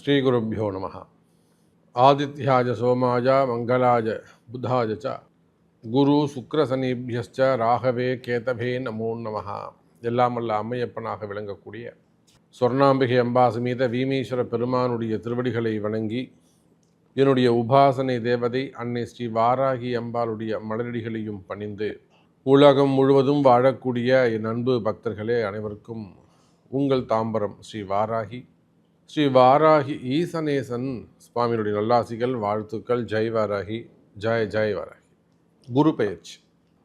ஸ்ரீகுருப்போ நம. ஆதித்யாஜ சோமாஜ மங்களாஜ புத்தாஜ ச. குரு சுக்ரசனீபியஸ்ச ராகவே கேதவே நமோ நம. எல்லாம் அல்ல அம்மையப்பனாக விளங்கக்கூடிய சொர்ணாம்பிகை அம்பா சமேத வீமேஸ்வர பெருமானுடைய திருவடிகளை வணங்கி என்னுடைய உபாசனை தேவதை அன்னை ஸ்ரீ வாராகி அம்பாளுடைய மலரடிகளையும் பணிந்து உலகம் முழுவதும் வாழக்கூடிய என் அன்பு பக்தர்களே அனைவருக்கும் உங்கள் தாம்பரம் ஸ்ரீ வாராகி ஸ்ரீ வாராகி ஈசனேசன் சுவாமியினுடைய நல்லாசிகள் வாழ்த்துக்கள். ஜெய் வாராகி ஜெய் ஜெய் வாராகி. குரு பயிற்சி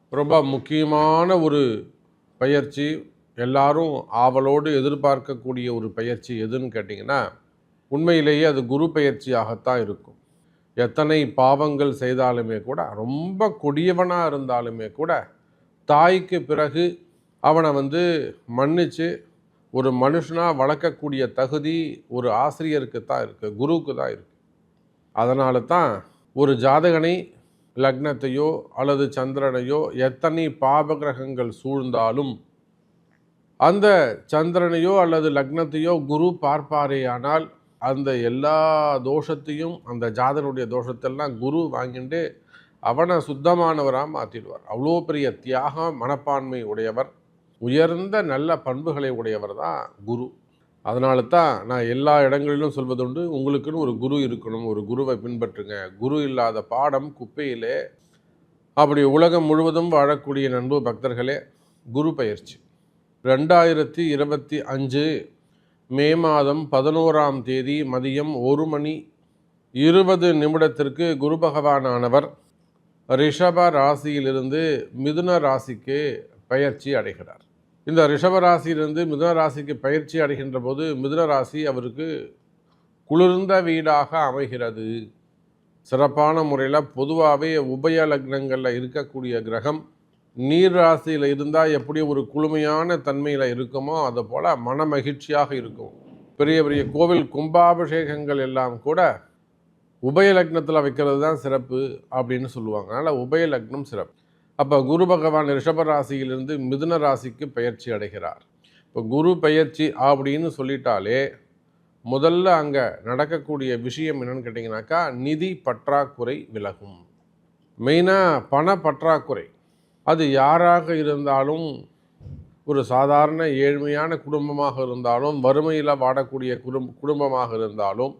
ரொம்ப முக்கியமான ஒரு பயிற்சி எல்லாரும் ஆவலோடு எதிர்பார்க்கக்கூடிய ஒரு பயிற்சி எதுன்னு கேட்டிங்கன்னா உண்மையிலேயே அது குரு பயிற்சியாகத்தான் இருக்கும். எத்தனை பாவங்கள் செய்தாலுமே கூட ரொம்ப கொடியவனாக இருந்தாலுமே கூட தாய்க்கு பிறகு அவனை வந்து மன்னித்து ஒரு மனுஷனாக வளர்க்கக்கூடிய தகுதி ஒரு ஆசிரியருக்கு தான் இருக்குது குருவுக்கு தான் இருக்குது அதனால தான் ஒரு ஜாதகனை லக்னத்தையோ அல்லது சந்திரனையோ எத்தனை பாபகிரகங்கள் சூழ்ந்தாலும் அந்த சந்திரனையோ அல்லது லக்னத்தையோ குரு பார்ப்பாரேயானால் அந்த எல்லா தோஷத்தையும் அந்த ஜாதனுடைய தோஷத்தெல்லாம் குரு வாங்கிட்டு அவனை சுத்தமானவராக மாற்றிடுவார் அவ்வளோ பெரிய தியாகம் மனப்பான்மை உடையவர். உயர்ந்த நல்ல பண்புகளை உடையவர் தான் குரு. அதனால தான் நான் எல்லா இடங்களிலும் சொல்வதுண்டு உங்களுக்குன்னு ஒரு குரு இருக்கணும் ஒரு குருவை பின்பற்றுங்க. குரு இல்லாத பாடம் குப்பையிலே அப்படி உலகம் முழுவதும் வாழக்கூடிய நண்பு பக்தர்களே குரு பயிற்சி. ரெண்டாயிரத்தி இருபத்தி அஞ்சு மே மாதம் பதினோராம் தேதி மதியம் ஒரு மணி இருபது நிமிடத்திற்கு குரு பகவானானவர் ரிஷப ராசியிலிருந்து மிதுன ராசிக்கு பயிற்சி அடைகிறார். இந்த ரிஷபராசியிலிருந்து மிதுன ராசிக்கு பயிற்சி அடைகின்ற போது மிதுன ராசி அவருக்கு குளிர்ந்த வீடாக அமைகிறது. சிறப்பான முறையில் பொதுவாகவே உபய லக்னங்களில் இருக்கக்கூடிய கிரகம் நீர் ராசியில் இருந்தால் எப்படி ஒரு குளுமையான தன்மையில் இருக்குமோ அது போல் மன மகிழ்ச்சியாக இருக்கும். பெரிய பெரிய கோவில் கும்பாபிஷேகங்கள் எல்லாம் கூட உபய லக்னத்தில் வைக்கிறது தான் சிறப்பு அப்படின்னு சொல்லுவாங்க. அதனால் உபய லக்னம் சிறப்பு. அப்போ குரு பகவான் ரிஷப ராசியிலிருந்து மிதுன ராசிக்கு பயிற்சி அடைகிறார். இப்போ குரு பயிற்சி அப்படின்னு சொல்லிட்டாலே முதல்ல அங்கே நடக்கக்கூடிய விஷயம் என்னன்னு கேட்டிங்கனாக்கா நிதி பற்றாக்குறை விலகும். மெயினாக பண பற்றாக்குறை. அது யாராக இருந்தாலும் ஒரு சாதாரண ஏழ்மையான குடும்பமாக இருந்தாலும் வறுமையில் வாடக்கூடிய குடும் குடும்பமாக இருந்தாலும்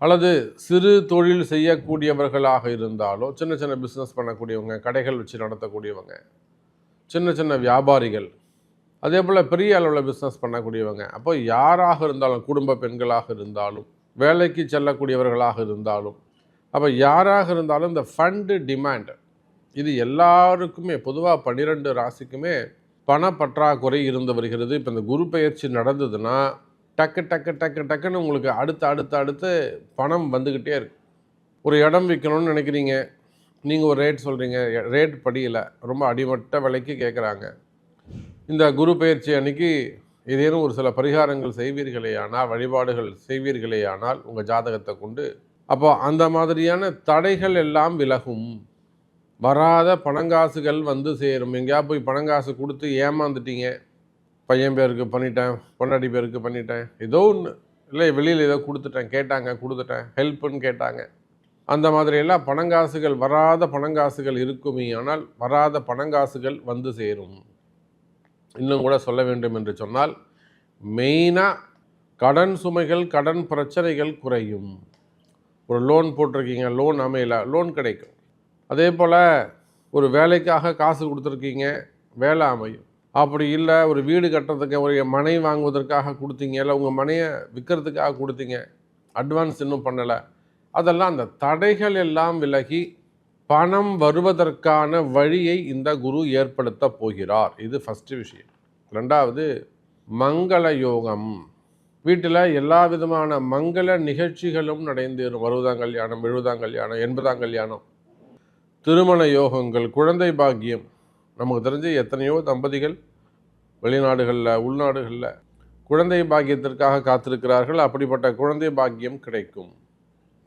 அல்லது சிறு தொழில் செய்யக்கூடியவர்களாக இருந்தாலும் சின்ன சின்ன பிஸ்னஸ் பண்ணக்கூடியவங்க கடைகள் வச்சு நடத்தக்கூடியவங்க சின்ன சின்ன வியாபாரிகள் அதே போல் பெரிய அளவில் பிஸ்னஸ் பண்ணக்கூடியவங்க அப்போ யாராக இருந்தாலும் குடும்ப பெண்களாக இருந்தாலும் வேலைக்கு செல்லக்கூடியவர்களாக இருந்தாலும் அப்போ யாராக இருந்தாலும் இந்த ஃபண்டு டிமாண்ட் இது எல்லாருக்குமே பொதுவாக பன்னிரெண்டு ராசிக்குமே பணப்பற்றாக்குறை இருந்து வருகிறது. இப்போ இந்த குரு பயிற்சி நடந்ததுன்னா டக்கு டக்கு டக்கு டக்குன்னு உங்களுக்கு அடுத்து அடுத்து அடுத்து பணம் வந்துக்கிட்டே இருக்கு. ஒரு இடம் விற்கணும்னு நினைக்கிறீங்க. நீங்கள் ஒரு ரேட் சொல்கிறீங்க ரேட் படியலை ரொம்ப அடிமட்ட விலைக்கு கேட்குறாங்க இந்த குரு பயிற்சி அன்னைக்கு ஏதேனும் ஒரு சில பரிகாரங்கள் செய்வீர்களேயானால் வழிபாடுகள் செய்வீர்களேயானால் உங்கள் ஜாதகத்தை கொண்டு அப்போ அந்த மாதிரியான தடைகள் எல்லாம் விலகும். வராத பணங்காசுகள் வந்து சேரும். எங்கேயா போய் பணங்காசு கொடுத்து ஏமாந்துட்டீங்க. பையன் பேருக்கு பண்ணிட்டேன் பொண்டாட்டி பேருக்கு பண்ணிட்டேன். ஏதோ ஒன்று இல்லை வெளியில் ஏதோ கொடுத்துட்டேன் கேட்டாங்க கொடுத்துட்டேன் ஹெல்ப்புன்னு கேட்டாங்க. அந்த மாதிரியெல்லாம் பணங்காசுகள் வராத பணங்காசுகள் இருக்குமே ஆனால் வராத பணங்காசுகள் வந்து சேரும். இன்னும் கூட சொல்ல வேண்டும் என்று சொன்னால் மெயினாக கடன் சுமைகள் கடன் பிரச்சனைகள் குறையும். ஒரு லோன் போட்டிருக்கீங்க லோன் அமையல லோன் கிடைக்கும். அதே போல் ஒரு வேலைக்காக காசு கொடுத்துருக்கீங்க வேலை அமையும். அப்படி இல்லை ஒரு வீடு கட்டுறதுக்கு ஒரு மனை வாங்குவதற்காக கொடுத்தீங்க இல்லை உங்கள் மனையை விற்கிறதுக்காக கொடுத்தீங்க அட்வான்ஸ் இன்னும் பண்ணலை. அதெல்லாம் அந்த தடைகள் எல்லாம் விலகி பணம் வருவதற்கான வழியை இந்த குரு ஏற்படுத்த போகிறார். இது ஃபஸ்ட்டு விஷயம். ரெண்டாவது மங்கள யோகம். வீட்டில் எல்லா விதமான மங்கள நிகழ்ச்சிகளும் நடந்தேறும் வருவதாம் கல்யாணம் எழுபதாம் கல்யாணம் எண்பதாம் கல்யாணம். திருமண யோகங்கள் குழந்தை பாக்கியம். நமக்கு தெரிஞ்ச எத்தனையோ தம்பதிகள் வெளிநாடுகளில் உள்நாடுகளில் குழந்தை பாக்கியத்திற்காக காத்திருக்கிறார்கள். அப்படிப்பட்ட குழந்தை பாக்கியம் கிடைக்கும்.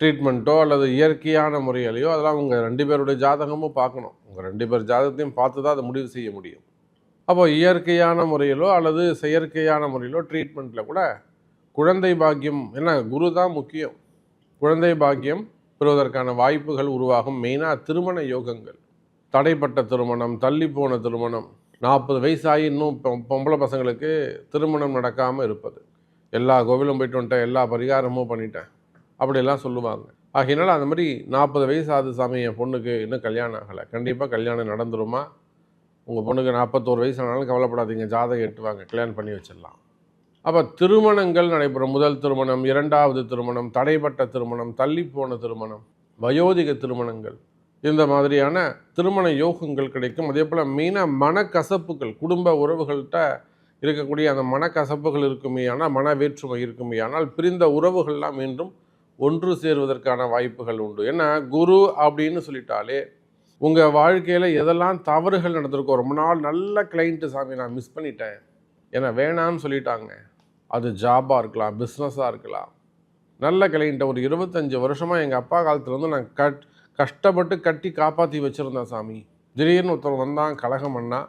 ட்ரீட்மெண்ட்டோ அல்லது இயற்கையான முறையிலையோ அதெல்லாம் உங்கள் ரெண்டு பேருடைய ஜாதகமும் பார்க்கணும். உங்கள் ரெண்டு பேர் ஜாதகத்தையும் பார்த்து தான் அதை முடிவு செய்ய முடியும். அப்போ இயற்கையான முறையிலோ அல்லது செயற்கையான முறையிலோ ட்ரீட்மெண்ட்டில் கூட குழந்தை பாக்கியம் என்ன குரு தான் முக்கியம். குழந்தை பாக்கியம் பெறுவதற்கான வாய்ப்புகள் உருவாகும். மெயினாக திருமண யோகங்கள். தடைப்பட்ட திருமணம் தள்ளி போன திருமணம் நாற்பது வயசாகி இன்னும் பொம்பளை பசங்களுக்கு திருமணம் நடக்காமல் இருப்பது. எல்லா கோவிலும் போயிட்டு வந்துட்டேன் எல்லா பரிகாரமும் பண்ணிட்டேன் அப்படிலாம் சொல்லுவாங்க. ஆகையினால அந்த மாதிரி நாற்பது வயசு ஆகுது சாமி என் பொண்ணுக்கு இன்னும் கல்யாணம் ஆகலை. கண்டிப்பாக கல்யாணம் நடந்துருமா? உங்கள் பொண்ணுக்கு நாற்பத்தோரு வயசு ஆனாலும் கவலைப்படாதீங்க ஜாதகம் எட்டுவாங்க கல்யாணம் பண்ணி வச்சிடலாம். அப்போ திருமணங்கள் நடைபெறும். முதல் திருமணம் இரண்டாவது திருமணம் தடைப்பட்ட திருமணம் தள்ளிப்போன திருமணம் வயோதிக திருமணங்கள். இந்த மாதிரியான திருமண யோகங்கள் கிடைக்கும். அதே போல் மெயினாக மனக்கசப்புகள் குடும்ப உறவுகள்கிட்ட இருக்கக்கூடிய அந்த மனக்கசப்புகள் இருக்குமே ஆனால் மன வேற்றுமை இருக்குமே ஆனால் பிரிந்த உறவுகள்லாம் மீண்டும் ஒன்று சேருவதற்கான வாய்ப்புகள் உண்டு. ஏன்னா குரு அப்படின்னு சொல்லிட்டாலே உங்கள் வாழ்க்கையில் எதெல்லாம் தவறுகள் நடந்திருக்கோ ரொம்ப நாள் நல்ல கிளைண்ட்டு சாமி நான் மிஸ் பண்ணிட்டேன். ஏன்னா வேணான்னு சொல்லிட்டாங்க. அது ஜாபாக இருக்கலாம் பிஸ்னஸாக இருக்கலாம். நல்ல கிளைண்ட்டை ஒரு இருபத்தஞ்சி வருஷமாக எங்கள் அப்பா காலத்துலேருந்து நான் கட் கஷ்டப்பட்டு கட்டி காப்பாற்றி வச்சுருந்தேன் சாமி. திடீர்னு ஒருத்தர் வந்தான் கலகம் பண்ணா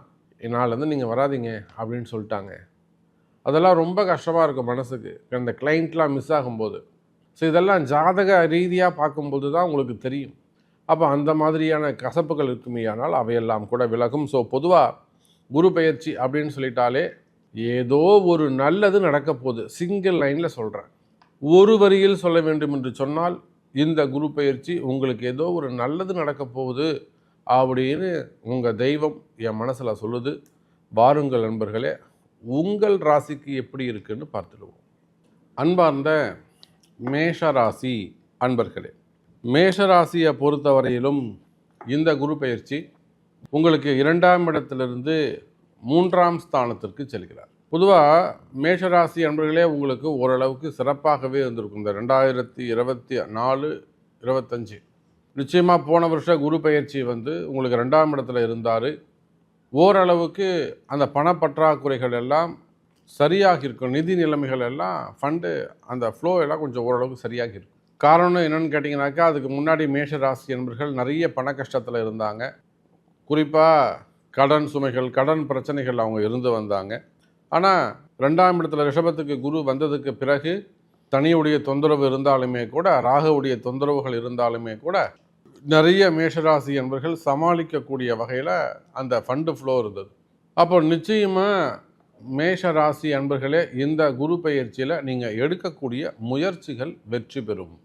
என்னாலேருந்து நீங்கள் வராதீங்க அப்படின்னு சொல்லிட்டாங்க. அதெல்லாம் ரொம்ப கஷ்டமாக இருக்கும் மனசுக்கு. அந்த கிளைண்ட்லாம் மிஸ் ஆகும்போது. ஸோ இதெல்லாம் ஜாதக ரீதியாக பார்க்கும்போது தான் உங்களுக்கு தெரியும். அப்போ அந்த மாதிரியான கசப்புகள் இருக்குமே ஆனால் அவையெல்லாம் கூட விலகும். ஸோ பொதுவாக குரு பயிற்சி அப்படின்னு சொல்லிட்டாலே ஏதோ ஒரு நல்லது நடக்க போகுது சிங்கிள் லைனில் சொல்கிறேன் ஒரு வரியில் சொல்ல வேண்டும் என்று சொன்னால் இந்த குரு பயிற்சி உங்களுக்கு ஏதோ ஒரு நல்லது நடக்க போகுது அப்படின்னு உங்கள் தெய்வம் என் மனசில் சொல்லுது. வாருங்கள் நண்பர்களே உங்கள் ராசிக்கு எப்படி இருக்குன்னு பார்த்துடுவோம். அன்பார்ந்த மேஷ ராசி அன்பர்களே மேஷ ராசியை பொறுத்தவரையிலும் இந்த குரு பயிற்சி உங்களுக்கு இரண்டாம் இடத்திலிருந்து மூன்றாம் ஸ்தானத்திற்கு செல்கிறார். பொதுவாக மேஷராசி அன்பர்களே உங்களுக்கு ஓரளவுக்கு சிறப்பாகவே இருந்திருக்கும். இந்த ரெண்டாயிரத்தி இருபத்தி நாலு இருபத்தஞ்சு. நிச்சயமாக போன வருஷம் குரு பயிற்சி வந்து உங்களுக்கு ரெண்டாம் இடத்துல இருந்தார். ஓரளவுக்கு அந்த பணப்பற்றாக்குறைகள் எல்லாம் சரியாக இருக்கும். நிதி நிலைமைகள் எல்லாம் ஃபண்டு அந்த ஃப்ளோ எல்லாம் கொஞ்சம் ஓரளவுக்கு சரியாக இருக்கும். காரணம் என்னென்னு கேட்டிங்கனாக்கா அதுக்கு முன்னாடி மேஷ ராசி என்பர்கள் நிறைய பண கஷ்டத்தில் இருந்தாங்க. குறிப்பாக கடன் சுமைகள் கடன் பிரச்சனைகள் அவங்க இருந்து வந்தாங்க. ஆனால் ரெண்டாம் இடத்துல ரிஷபத்துக்கு குரு வந்ததுக்கு பிறகு தனியுடைய தொந்தரவு இருந்தாலுமே கூட ராகுவுடைய தொந்தரவுகள் இருந்தாலுமே கூட நிறைய மேஷராசி என்பர்கள் சமாளிக்கக்கூடிய வகையில் அந்த ஃபண்டு ஃப்ளோ இருந்தது. அப்போ நிச்சயமாக மேஷ ராசி அன்பர்களே இந்த குரு பயிற்சியில் நீங்கள் எடுக்கக்கூடிய முயற்சிகள் வெற்றி பெறும்.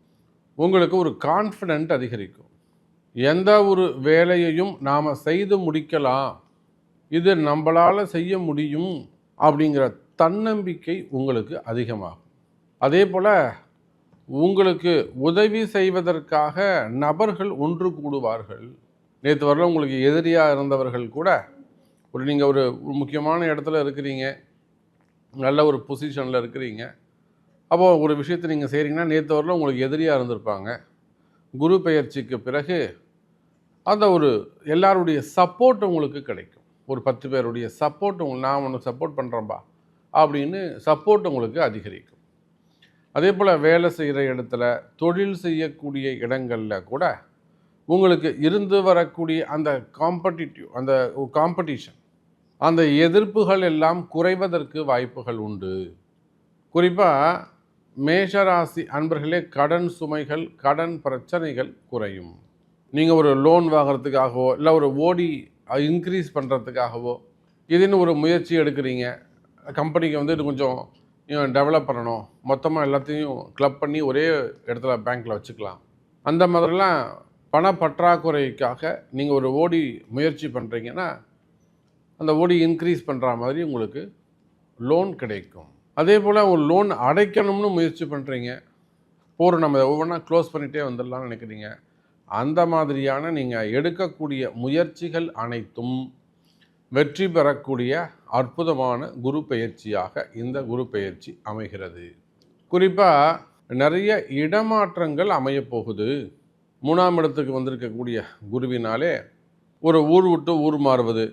உங்களுக்கு ஒரு கான்ஃபிடென்ட் அதிகரிக்கும். எந்த ஒரு வேலையையும் நாம் செய்து முடிக்கலாம். இது நம்மளால் செய்ய முடியும். அப்படிங்கிற தன்னம்பிக்கை உங்களுக்கு அதிகமாகும். அதே போல் உங்களுக்கு உதவி செய்வதற்காக நபர்கள் ஒன்று கூடுவார்கள். நேற்று வரல உங்களுக்கு எதிரியாக இருந்தவர்கள் கூட ஒரு நீங்கள் ஒரு முக்கியமான இடத்துல இருக்கிறீங்க. நல்ல ஒரு பொசிஷனில் இருக்கிறீங்க. அப்போது ஒரு விஷயத்தை நீங்கள் செய்கிறீங்கன்னா நேற்று வரல உங்களுக்கு எதிரியாக இருந்திருப்பாங்க. குரு பெயர்ச்சிக்கு பிறகு அந்த ஒரு எல்லாருடைய சப்போர்ட் உங்களுக்கு கிடைக்கும். ஒரு பத்து பேருடைய சப்போர்ட் உங்களுக்கு நான் ஒன்று சப்போர்ட் பண்ணுறேன்பா அப்படின்னு சப்போர்ட் உங்களுக்கு அதிகரிக்கும். அதே போல் வேலை செய்கிற இடத்துல தொழில் செய்யக்கூடிய இடங்களில் கூட உங்களுக்கு இருந்து வரக்கூடிய அந்த காம்படிட்டிவ் அந்த காம்படிஷன் அந்த எதிர்ப்புகள் எல்லாம் குறைவதற்கு வாய்ப்புகள் உண்டு. குறிப்பாக மேஷராசி அன்பர்களே கடன் சுமைகள் கடன் பிரச்சனைகள் குறையும். நீங்கள் ஒரு லோன் வாங்குறதுக்காகவோ இல்லை ஒரு ஓடி இன்க்ரீஸ் பண்ணுறதுக்காகவோ இதுன்னு ஒரு முயற்சி எடுக்கிறீங்க. கம்பெனிக்கு வந்து இது கொஞ்சம் டெவலப் பண்ணணும். மொத்தமாக எல்லாத்தையும் கிளப் பண்ணி ஒரே இடத்துல பேங்க்கில் வச்சுக்கலாம். அந்த மாதிரிலாம் பண பற்றாக்குறைக்காக நீங்கள் ஒரு ஓடி முயற்சி பண்ணுறீங்கன்னா அந்த ஓடி இன்க்ரீஸ் பண்ணுற மாதிரி உங்களுக்கு லோன் கிடைக்கும். அதே போல் ஒரு லோன் அடைக்கணும்னு முயற்சி பண்ணுறீங்க போகிற நம்ம ஒவ்வொன்றா க்ளோஸ் பண்ணிகிட்டே வந்துடலாம்னு நினைக்கிறீங்க. அந்த மாதிரியான நீங்கள் எடுக்கக்கூடிய முயற்சிகள் அனைத்தும் வெற்றி பெறக்கூடிய அற்புதமான குரு பெயர்ச்சியாக இந்த குரு பெயர்ச்சி அமைகிறது. குறிப்பாக நிறைய இடமாற்றங்கள் அமையப்போகுது மூணாம் இடத்துக்கு வந்திருக்கக்கூடிய குருவினாலே ஒரு ஊர் விட்டு ஊர் மாறுவது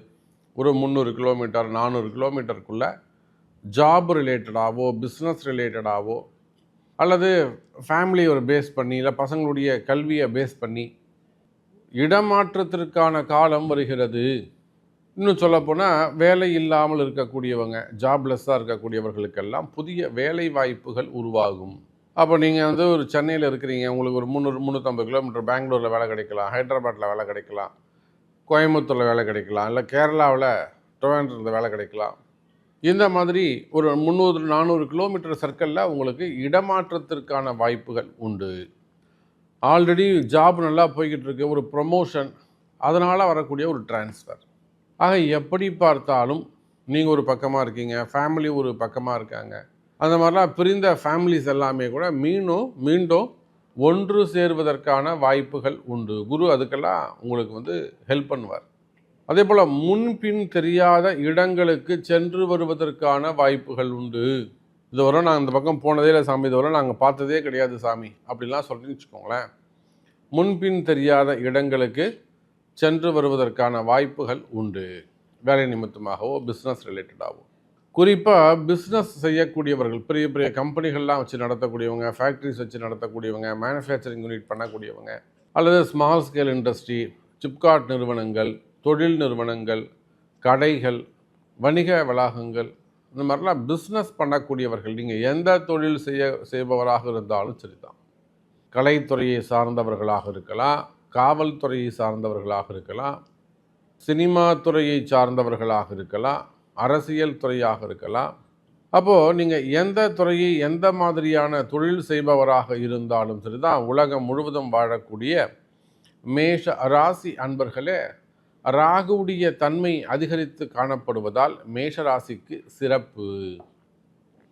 ஒரு முந்நூறு கிலோமீட்டர் நானூறு கிலோமீட்டருக்குள்ளே ஜாப் ரிலேட்டடாகவோ பிஸ்னஸ் ரிலேட்டடாகவோ அல்லது ஃபேமிலியை ஒரு பேஸ் பண்ணி இல்லை பசங்களுடைய கல்வியை பேஸ் பண்ணி இடமாற்றத்திற்கான காலம் வருகிறது. இன்னும் சொல்லப்போனால் வேலை இல்லாமல் இருக்கக்கூடியவங்க ஜாப்லெஸ்ஸாக இருக்கக்கூடியவர்களுக்கெல்லாம் புதிய வேலை வாய்ப்புகள் உருவாகும். அப்போ நீங்கள் வந்து ஒரு சென்னையில் இருக்கிறீங்க உங்களுக்கு ஒரு முந்நூறு முந்நூற்றம்பது கிலோமீட்டர் பெங்களூரில் வேலை கிடைக்கலாம் ஹைதராபாத்தில் வேலை கிடைக்கலாம் கோயம்புத்தூரில் வேலை கிடைக்கலாம் இல்லை கேரளாவில் ட்ரிவாண்ட்ரத்தில் வேலை கிடைக்கலாம். இந்த மாதிரி ஒரு முந்நூறு நானூறு கிலோமீட்டர் சர்க்கிளில் உங்களுக்கு இடமாற்றத்திற்கான வாய்ப்புகள் உண்டு. ஆல்ரெடி ஜாப் நல்லா போய்கிட்டு இருக்கு ஒரு ப்ரொமோஷன் அதனால் வரக்கூடிய ஒரு டிரான்ஸ்ஃபர் ஆக எப்படி பார்த்தாலும் நீங்கள் ஒரு பக்கமாக இருக்கீங்க ஃபேமிலி ஒரு பக்கமாக இருக்காங்க. அந்த மாதிரிலாம் பிரிந்த ஃபேமிலிஸ் எல்லாமே கூட மீண்டும் மீண்டும் ஒன்று சேர்வதற்கான வாய்ப்புகள் உண்டு. குரு அதுக்கெல்லாம் உங்களுக்கு வந்து ஹெல்ப் பண்ணுவார். அதே போல் முன்பின் தெரியாத இடங்களுக்கு சென்று வருவதற்கான வாய்ப்புகள் உண்டு. இதுவரை நான் இந்த பக்கம் போனதே இல்லை சாமி. இதுவரை நாங்கள் பார்த்ததே கிடையாது சாமி. அப்படிலாம் சொல்லின்னு வச்சுக்கோங்களேன். முன்பின் தெரியாத இடங்களுக்கு சென்று வருவதற்கான வாய்ப்புகள் உண்டு. வேலை நிமித்தமாகவோ பிஸ்னஸ் ரிலேட்டடாகவோ குறிப்பாக பிஸ்னஸ் செய்யக்கூடியவர்கள் பெரிய பெரிய கம்பெனிகள்லாம் வச்சு நடத்தக்கூடியவங்க ஃபேக்ட்ரிஸ் வச்சு நடத்தக்கூடியவங்க மேனுஃபேக்சரிங் யூனிட் பண்ணக்கூடியவங்க அல்லது ஸ்மால் ஸ்கேல் இண்டஸ்ட்ரி சிப்காட் நிறுவனங்கள் தொழில் நிறுவனங்கள் கடைகள் வணிக வளாகங்கள் இந்த மாதிரிலாம் பிஸ்னஸ் பண்ணக்கூடியவர்கள் நீங்கள் எந்த தொழில் செய்ய செய்பவராக இருந்தாலும் சரிதான். கலைத்துறையை சார்ந்தவர்களாக இருக்கலாம் காவல்துறையை சார்ந்தவர்களாக இருக்கலாம் சினிமா துறையை சார்ந்தவர்களாக இருக்கலாம் அரசியல் துறையாக இருக்கலாம். அப்போது நீங்கள் எந்த துறையை எந்த மாதிரியான தொழில் செய்பவராக இருந்தாலும் சரிதான் உலகம் முழுவதும் வாழக்கூடிய மேஷ ராசி அன்பர்களே ராகுவுடைய தன்மை அதிகரித்து காணப்படுவதால் மேஷராசிக்கு சிறப்பு.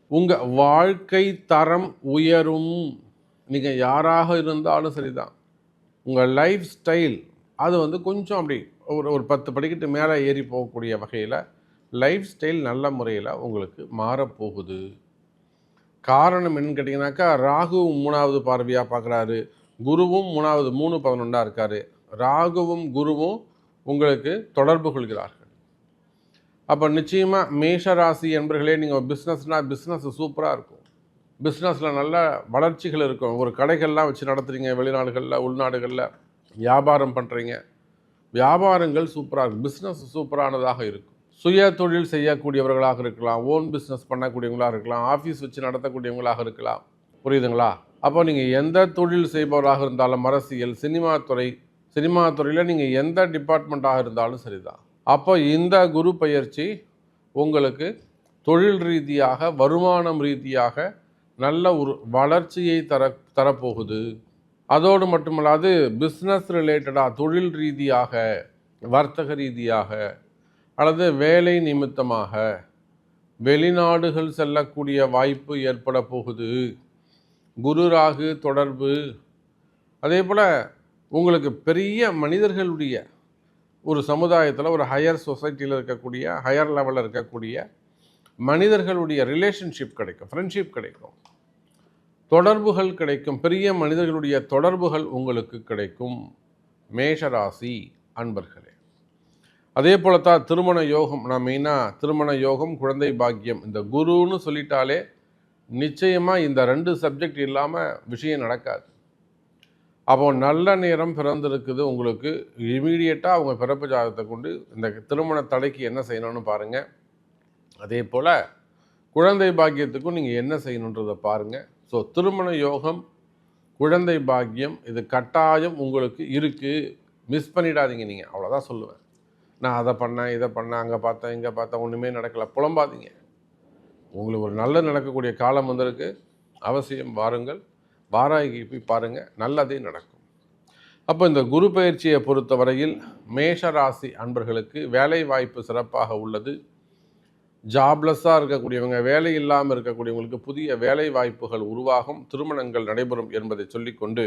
உங்கள் வாழ்க்கை தரம் உயரும். நீங்கள் யாராக இருந்தாலும் சரிதான். உங்கள் லைஃப் ஸ்டைல் அது வந்து கொஞ்சம் அப்படி ஒரு ஒரு பத்து படிக்கட்டு மேலே ஏறி போகக்கூடிய வகையில் லைஃப் ஸ்டைல் நல்ல முறையில் உங்களுக்கு மாறப்போகுது. காரணம் என்னன்னு கேட்டிங்கனாக்கா ராகுவும் மூணாவது பார்வையாக பார்க்குறாரு. குருவும் மூணாவது மூணு பதினொன்றாக இருக்கார். ராகுவும் குருவும் உங்களுக்கு தொடர்பு கொள்கிறார்கள். அப்போ நிச்சயமாக மேஷ ராசி என்பர்களே நீங்கள் பிஸ்னஸ்னால் பிஸ்னஸ் சூப்பராக இருக்கும். பிஸ்னஸில் நல்ல வளர்ச்சிகள் இருக்கும். ஒரு கடைகள்லாம் வச்சு நடத்துகிறீங்க வெளிநாடுகளில் உள்நாடுகளில். வியாபாரம் பண்ணுறீங்க வியாபாரங்கள் சூப்பராக இருக்கும். பிஸ்னஸ் சூப்பரானதாக இருக்கும். சுய தொழில் செய்யக்கூடியவர்களாக இருக்கலாம். ஓன் பிஸ்னஸ் பண்ணக்கூடியவங்களாக இருக்கலாம். ஆஃபீஸ் வச்சு நடத்தக்கூடியவங்களாக இருக்கலாம். புரியுதுங்களா? அப்போ நீங்கள் எந்த தொழில் செய்பவராக இருந்தாலும் அரசியல் சினிமா துறை சினிமா துறையில் நீங்கள் எந்த டிபார்ட்மெண்ட்டாக இருந்தாலும் சரிதான். அப்போ இந்த குரு பயிற்சி உங்களுக்கு தொழில் ரீதியாக வருமானம் ரீதியாக நல்ல ஒரு வளர்ச்சியை தர தரப்போகுது. அதோடு மட்டுமல்லாது பிஸ்னஸ் ரிலேட்டடாக தொழில் ரீதியாக வர்த்தக ரீதியாக அல்லது வேலை நிமித்தமாக வெளிநாடுகள் செல்லக்கூடிய வாய்ப்பு ஏற்பட போகுது. குரு ராகு தொடர்பு. அதே போல் உங்களுக்கு பெரிய மனிதர்களுடைய ஒரு சமுதாயத்தில் ஒரு ஹையர் சொசைட்டியில் இருக்கக்கூடிய ஹையர் லெவலில் இருக்கக்கூடிய மனிதர்களுடைய ரிலேஷன்ஷிப் கிடைக்கும் ஃப்ரெண்ட்ஷிப் கிடைக்கும். தொடர்புகள் கிடைக்கும் பெரிய மனிதர்களுடைய தொடர்புகள் உங்களுக்கு கிடைக்கும் மேஷராசி அன்பர்களே. அதே போல தான் திருமண யோகம் நான் மெயினாக திருமண யோகம் குழந்தை பாக்கியம் இந்த குருன்னு சொல்லிட்டாலே நிச்சயமாக இந்த ரெண்டு சப்ஜெக்ட் இல்லாமல் விஷயம் நடக்காது. அப்போ நல்ல நேரம் பிறந்திருக்குது. உங்களுக்கு இமீடியட்டாக அவங்க பிறப்பு ஜாதகத்தை கொண்டு இந்த திருமண தடைக்கு என்ன செய்யணும்னு பாருங்கள் அதே போல் குழந்தை பாக்கியத்துக்கும் நீங்கள் என்ன செய்யணுன்றதை பாருங்கள் ஸோ திருமண யோகம் குழந்தை பாக்கியம் இது கட்டாயம் உங்களுக்கு இருக்குது மிஸ் பண்ணிடாதீங்க நீங்கள் அவ்வளோதான் சொல்லுவேன். நான் அதை பண்ணேன் இதை பண்ணேன் அங்கே பார்த்தேன் இங்கே பார்த்தேன் ஒன்றுமே நடக்கலை. புலம்பாதீங்க. உங்களுக்கு ஒரு நல்ல நடக்கக்கூடிய காலம் வந்திருக்கு. அவசியம் வாருங்கள். வாராகி போய் பாருங்கள் நல்லதே நடக்கும். அப்போ இந்த குரு பயிற்சியை பொறுத்தவரையில் மேஷராசி அன்பர்களுக்கு வேலை வாய்ப்பு சிறப்பாக உள்ளது. ஜாப்லெஸ்ஸாக இருக்கக்கூடியவங்க வேலை இல்லாமல் இருக்கக்கூடியவங்களுக்கு புதிய வேலை வாய்ப்புகள் உருவாகும் திருமணங்கள் நடைபெறும் என்பதை சொல்லிக்கொண்டு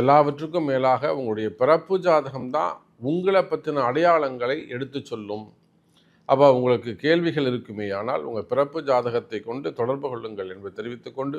எல்லாவற்றுக்கும் மேலாக உங்களுடைய பிறப்பு ஜாதகம்தான் உங்களை பற்றின அடையாளங்களை எடுத்து சொல்லும். அப்போ உங்களுக்கு கேள்விகள் இருக்குமே ஆனால் உங்கள் பிறப்பு ஜாதகத்தை கொண்டு தொடர்பு கொள்ளுங்கள் என்பதை தெரிவித்துக்கொண்டு